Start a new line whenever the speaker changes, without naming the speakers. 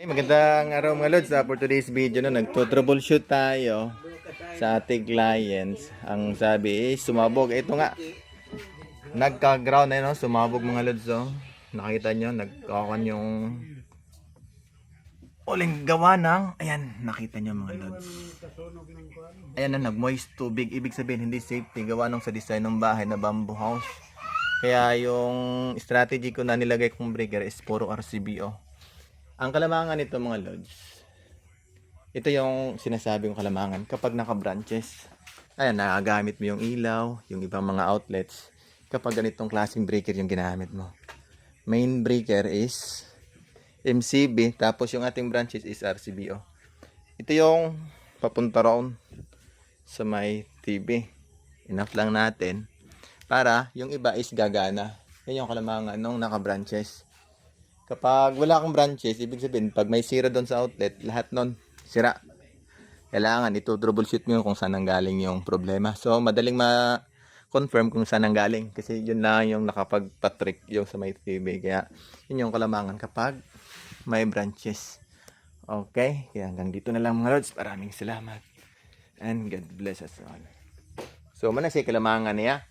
Hey, magandang araw mga lods. Ah, for today's video, no, nagto-troubleshoot tayo sa ating clients. Ang sabi is sumabog. Ito nga, nagka-ground eh, no? sumabog mga lods. Oh. Nakita nyo, nagkakan yung uling gawa ng, ayan, nakita nyo mga lods. Ayan na, nag-moist tubig. Ibig sabihin, hindi safety. Gawa nung sa design ng bahay na bamboo house. Kaya yung strategy ko na nilagay kong breaker is puro RCBO. Ang kalamangan nito mga lods, ito yung sinasabi kong kalamangan kapag naka-branches. Ayan, nagagamit mo yung ilaw, yung ibang mga outlets. Kapag ganitong klaseng breaker yung ginamit mo. Main breaker is MCB, tapos yung ating branches is RCBO. Ito yung papunta roon sa may TV. Enough lang natin para yung iba is gagana. Yan yung kalamangan nung naka-branches. Kapag wala kang branches, ibig sabihin, pag may sira doon sa outlet, lahat nun, sira. Kailangan ito troubleshoot mo kung saan nanggaling yung problema. So, madaling ma-confirm kung saan nanggaling. Kasi yun lang yung nakapagpatrick yung sa may TV. Kaya, yun yung kalamangan kapag may branches. Okay? Kaya hanggang dito na lang mga lods. Maraming salamat. And God bless us all. So, mana si kalamangan niya.